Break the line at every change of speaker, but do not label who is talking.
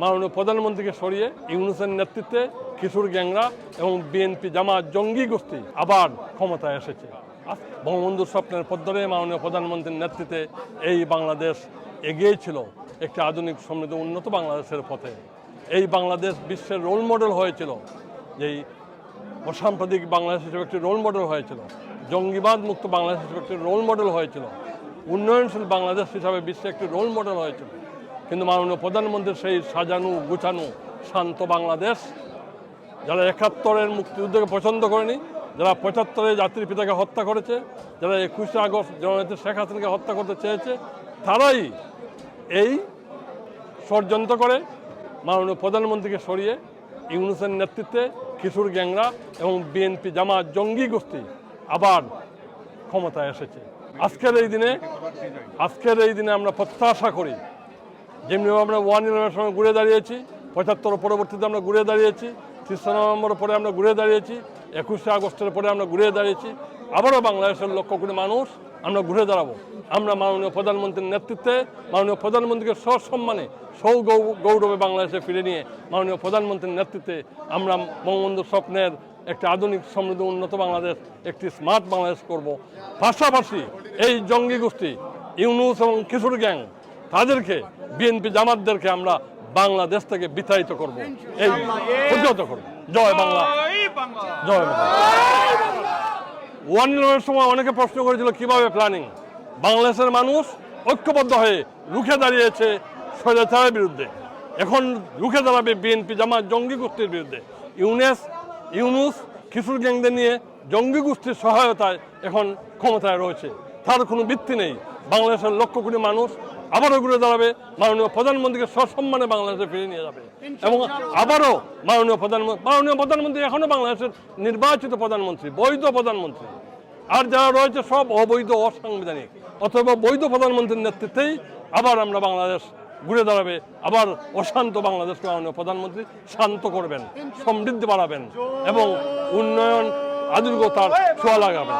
মাননীয় প্রধানমন্ত্রীকে সরিয়ে ইউনুসের নেতৃত্বে কিশোর গ্যাংরা এবং বিএনপি জামা জঙ্গি গোষ্ঠী আবার ক্ষমতায় এসেছে। আজ বঙ্গবন্ধুর স্বপ্নের পথ ধরে মাননীয় প্রধানমন্ত্রীর নেতৃত্বে এই বাংলাদেশ এগিয়ে ছিল, একটি আধুনিক সমৃদ্ধ উন্নত বাংলাদেশের পথে। এই বাংলাদেশ বিশ্বের রোল মডেল হয়েছিল, যেই অসাম্প্রদায়িক বাংলাদেশ হিসেবে একটি রোল মডেল হয়েছিল। জঙ্গিবাদ মুক্ত বাংলাদেশ হিসেবে একটি রোল মডেল হয়েছিল। উন্নয়নশীল বাংলাদেশ হিসাবে বিশ্বে একটি রোল মডেল হয়েছিল। কিন্তু মাননীয় প্রধানমন্ত্রীর সেই সাজানো, গুছানো শান্ত বাংলাদেশ, যারা একাত্তরের মুক্তিযুদ্ধকে পছন্দ করেনি, যারা পঁচাত্তরে জাতির পিতাকে হত্যা করেছে, যারা একুশে আগস্ট জননেত্রী শেখ হাসিনাকে হত্যা করতে চেয়েছে, তারাই এই ষড়যন্ত্র করে মাননীয় প্রধানমন্ত্রীকে সরিয়ে ইউনুসের নেতৃত্বে কিশোর গ্যাংরা এবং বিএনপি জামা জঙ্গি গোষ্ঠী আবার ক্ষমতায় এসেছে। আজকের এই দিনে, আজকের এই দিনে আমরা প্রত্যাশা করি যেমনিভাবে আমরা ওয়ান ইলেভেনের সময় ঘুরে দাঁড়িয়েছি, পঁচাত্তর পরবর্তীতে আমরা ঘুরে দাঁড়িয়েছি, তিরিশে নভেম্বর পরে আমরা ঘুরে দাঁড়িয়েছি, একুশে আগস্টের পরে আমরা ঘুরে দাঁড়িয়েছি, আবারও বাংলাদেশের লক্ষ কোটি মানুষ আমরা ঘুরে দাঁড়াবো। আমরা মাননীয় প্রধানমন্ত্রীর নেতৃত্বে, মাননীয় প্রধানমন্ত্রীকে সসম্মানে সৌ গৌরবে বাংলাদেশে ফিরে নিয়ে মাননীয় প্রধানমন্ত্রীর নেতৃত্বে আমরা বঙ্গবন্ধুর স্বপ্নের একটি আধুনিক সমৃদ্ধ উন্নত বাংলাদেশ, একটি স্মার্ট বাংলাদেশ করব। পাশাপাশি এই জঙ্গি গোষ্ঠী, ইউনুস এবং কিশোর গ্যাং তাদেরকে বিএনপি জামাতদেরকে আমরা বাংলাদেশ থেকে বিতাড়িত করব। এই প্রতিহত করব। জয় বাংলা। জয় বাংলা। ওয়ান সময় অনেকে প্রশ্ন করেছিল কীভাবে প্ল্যানিং বাংলাদেশের মানুষ ঐক্যবদ্ধ হয়ে রুখে দাঁড়িয়েছে স্বৈরাচারের বিরুদ্ধে। এখন রুখে দাঁড়াবে বিএনপি জামাত জঙ্গি গোষ্ঠীর বিরুদ্ধে। ইউনেস ইউনুস কিশোর গ্যাংদের নিয়ে জঙ্গি গোষ্ঠীর সহায়তায় এখন ক্ষমতায় রয়েছে। তার কোনো ভিত্তি নেই। বাংলাদেশের লক্ষ কোটি মানুষ আবারও ঘুরে দাঁড়াবে মাননীয় প্রধানমন্ত্রীকে সসম্মানে বাংলাদেশে ফিরে নিয়ে যাবে। এবং আবারও মাননীয় প্রধানমন্ত্রী মাননীয় প্রধানমন্ত্রী এখনও বাংলাদেশের নির্বাচিত প্রধানমন্ত্রী, বৈধ প্রধানমন্ত্রী। আর যারা রয়েছে সব অবৈধ, অসাংবিধানিক। অথবা বৈধ প্রধানমন্ত্রীর নেতৃত্বেই আবার আমরা বাংলাদেশ ঘুরে দাঁড়াবে। আবার অশান্ত বাংলাদেশকে মাননীয় প্রধানমন্ত্রী শান্ত করবেন, সমৃদ্ধি বাড়াবেন এবং উন্নয়ন, আধুনিকতার ছোঁয়া লাগাবেন।